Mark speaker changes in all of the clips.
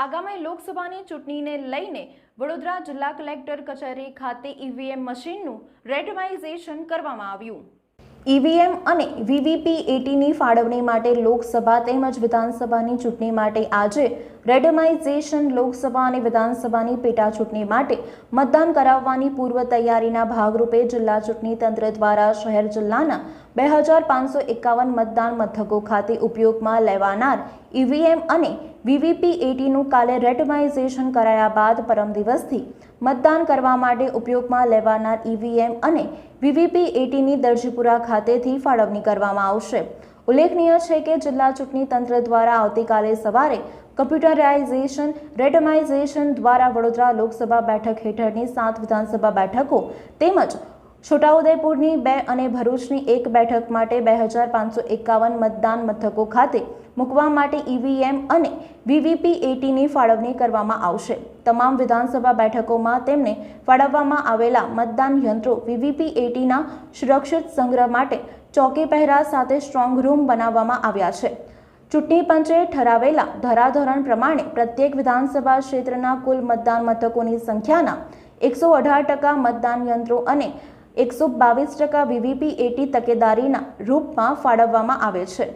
Speaker 1: આગામી લોકસભાની ચૂંટણીને લઈને વડોદરા જિલ્લા કલેક્ટર કચેરી ખાતે ઈવીએમ મશીનનું રેન્ડમાઇઝેશન કરવામાં આવ્યું. ઈવીએમ અને વીવીપી એટીની ફાળવણી માટે લોકસભા તેમજ વિધાનસભાની ચૂંટણી માટે આજે રેન્ડમાઇઝેશન લોકસભા અને વિધાનસભાની પેટા ચૂંટણી માટે મતદાન કરાવવાની પૂર્વ તૈયારીના ભાગરૂપે જિલ્લા ચૂંટણી તંત્ર દ્વારા શહેર જિલ્લાના બે હજાર પાંચસો એકાવન મતદાન મથકો ખાતે ઉપયોગમાં લેવાનાર ઈવીએમ અને વીવીપી એટીનું કાલે રેટમાઇઝેશન કરાયા બાદ પરમ દિવસથી મતદાન કરવા માટે ઉપયોગમાં લેવાનાર ઈવીએમ અને વીવીપી એટીની દરજીપુરા ખાતેથી ફાળવણી કરવામાં આવશે. ઉલ્લેખનીય છે કે જિલ્લા ચૂંટણી તંત્ર દ્વારા આવતીકાલે સવારે કમ્પ્યુટરાઇઝેશન, રેટમાઇઝેશન દ્વારા વડોદરા લોકસભા બેઠક હેઠળની સાત વિધાનસભા બેઠકો તેમજ છોટાઉદેપુરની બે અને ભરૂચની એક બેઠક માટે બે હજાર પાંચસો એકાવન મતદાન મથકો ખાતે મૂકવા માટે ઈવીએમ અને વીવીપી એટીની ફાળવણી કરવામાં આવશે. તમામ વિધાનસભા બેઠકોમાં તેમને ફાળવવામાં આવેલા મતદાન યંત્રો વીવીપી એટીના સુરક્ષિત સંગ્રહ માટે ચોકી પહેરા સાથે સ્ટ્રોંગ રૂમ બનાવવામાં આવ્યા છે. ચૂંટણી પંચે ઠરાવેલા ધરાધોરણ પ્રમાણે પ્રત્યેક વિધાનસભા ક્ષેત્રના કુલ મતદાન મથકોની સંખ્યાના એકસો અઢાર ટકા મતદાન યંત્રો અને એકસો બાવીસ ટકા વીવીપી એટી તકેદારીના રૂપમાં ફાળવવામાં આવે છે.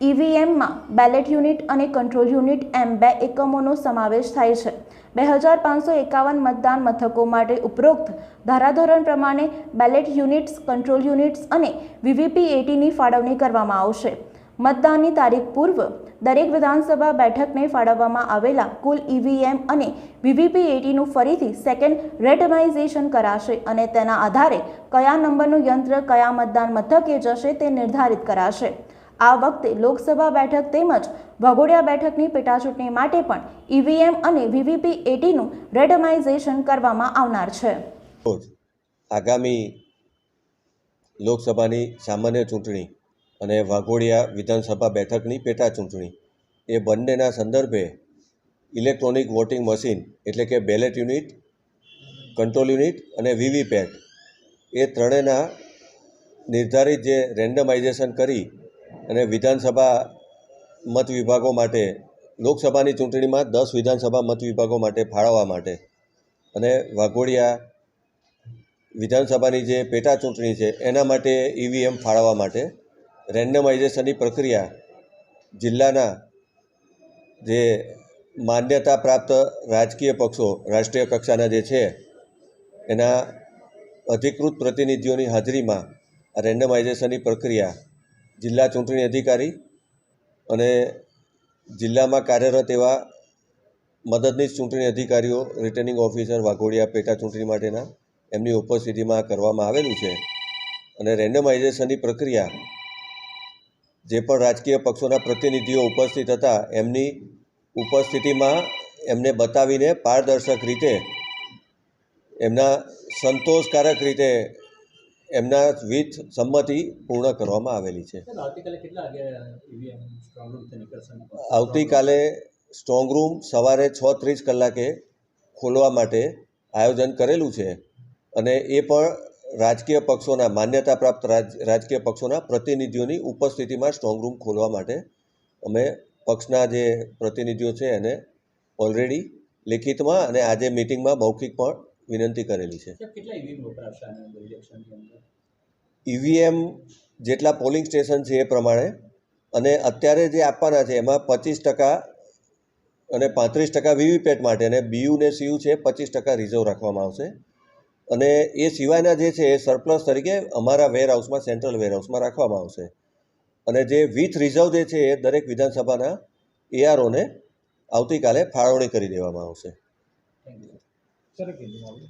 Speaker 1: ઈવીએમમાં બેલેટ યુનિટ અને કંટ્રોલ યુનિટ એમ બે એકમોનો સમાવેશ થાય છે. બે હજાર પાંચસો એકાવન મતદાન મથકો માટે ઉપરોક્ત ધારાધોરણ પ્રમાણે બેલેટ યુનિટ્સ, કંટ્રોલ યુનિટ્સ અને વીવીપી એટીની ફાળવણી કરવામાં આવશે. મતદાનની તારીખ પૂર્વ દરેક વિધાનસભા બેઠકને ફાળવવામાં આવેલા કુલ ઈવીએમ અને વીવીપી એટીનું ફરીથી સેકન્ડ રેન્ડમાઇઝેશન કરાશે અને તેના આધારે કયા નંબરનું યંત્ર કયા મતદાન મથકે જશે તે નિર્ધારિત કરાશે. આ વખતે લોકસભા બેઠક તેમજ ભગોડિયા બેઠકની પેટાચૂંટણી માટે પણ ઈવીએમ અને વીવીપી એટીનું રેન્ડમાઇઝેશન કરવામાં આવનાર છે.
Speaker 2: આગામી લોકસભાની સામાન્ય ચૂંટણી અને વાઘોડિયા વિધાનસભા બેઠકની પેટા ચૂંટણી એ બંનેના સંદર્ભે ઇલેક્ટ્રોનિક વોટિંગ મશીન એટલે કે બેલેટ યુનિટ, કંટ્રોલ યુનિટ અને વીવીપેટ એ ત્રણેયના નિર્ધારિત જે રેન્ડમાઇઝેશન કરી અને વિધાનસભા મત વિભાગો માટે, લોકસભાની ચૂંટણીમાં દસ વિધાનસભા મત વિભાગો માટે ફાળવવા માટે. અને વાઘોડિયા વિધાનસભાની જે પેટા ચૂંટણી છે, એના માટે ઈવીએમ ફાળવવા માટે રેન્ડમાઇઝેશનની પ્રક્રિયા જિલ્લાના જે માન્યતા પ્રાપ્ત રાજકીય પક્ષો, રાષ્ટ્રીય કક્ષાના જે છે, એના અધિકૃત પ્રતિનિધિઓની હાજરીમાં રેન્ડમાઇઝેશનની પ્રક્રિયા જિલ્લા ચૂંટણી અધિકારી અને જિલ્લામાં કાર્યરત એવા મદદનીશ ચૂંટણી અધિકારીઓ રિટર્નિંગ ઓફિસર વાઘોડિયા પેટા ચૂંટણી માટેના, એમની ઉપસ્થિતિમાં કરવામાં આવેલું છે. અને રેન્ડમાઇઝેશનની પ્રક્રિયા, જે પણ રાજકીય પક્ષોના પ્રતિનિધિઓ ઉપસ્થિત હતા, એમની ઉપસ્થિતિમાં એમને બતાવીને પારદર્શક રીતે, એમના સંતોષકારક રીતે એમના વિથ સંમતિ પૂર્ણ કરવામાં આવેલી છે.
Speaker 3: આવતીકાલે સ્ટ્રોંગ
Speaker 2: રૂમ સવારે છ ત્રીસ કલાકે ખોલવા માટે આયોજન કરેલું છે અને એ પણ રાજકીય પક્ષોના માન્યતા પ્રાપ્ત રાજ રાજકીય પક્ષોના પ્રતિનિધિઓની ઉપસ્થિતિમાં સ્ટ્રોંગ રૂમ ખોલવા માટે અમે પક્ષના જે પ્રતિનિધિઓ છે એને ઓલરેડી લેખિતમાં અને આજે મિટિંગમાં મૌખિક પણ વિનંતી કરેલી છે.
Speaker 3: ઈવીએમ
Speaker 2: જેટલા પોલિંગ સ્ટેશન છે એ પ્રમાણે અને અત્યારે જે આપવાના છે એમાં પચીસ ટકા અને પાંત્રીસ ટકા વીવીપેટ માટે અને બીયુ ને સીયુ છે પચીસ ટકા રિઝર્વ રાખવામાં આવશે. અને એ સિવાયના જે છે એ સરપ્લસ તરીકે અમારા વેરહાઉસમાં સેન્ટ્રલ વેરહાઉસમાં રાખવામાં આવશે. અને જે વિથ રિઝર્વ જે છે એ દરેક વિધાનસભાના એઆરઓને આવતીકાલે ફાળવણી કરી દેવામાં આવશે.
Speaker 3: સર કીધું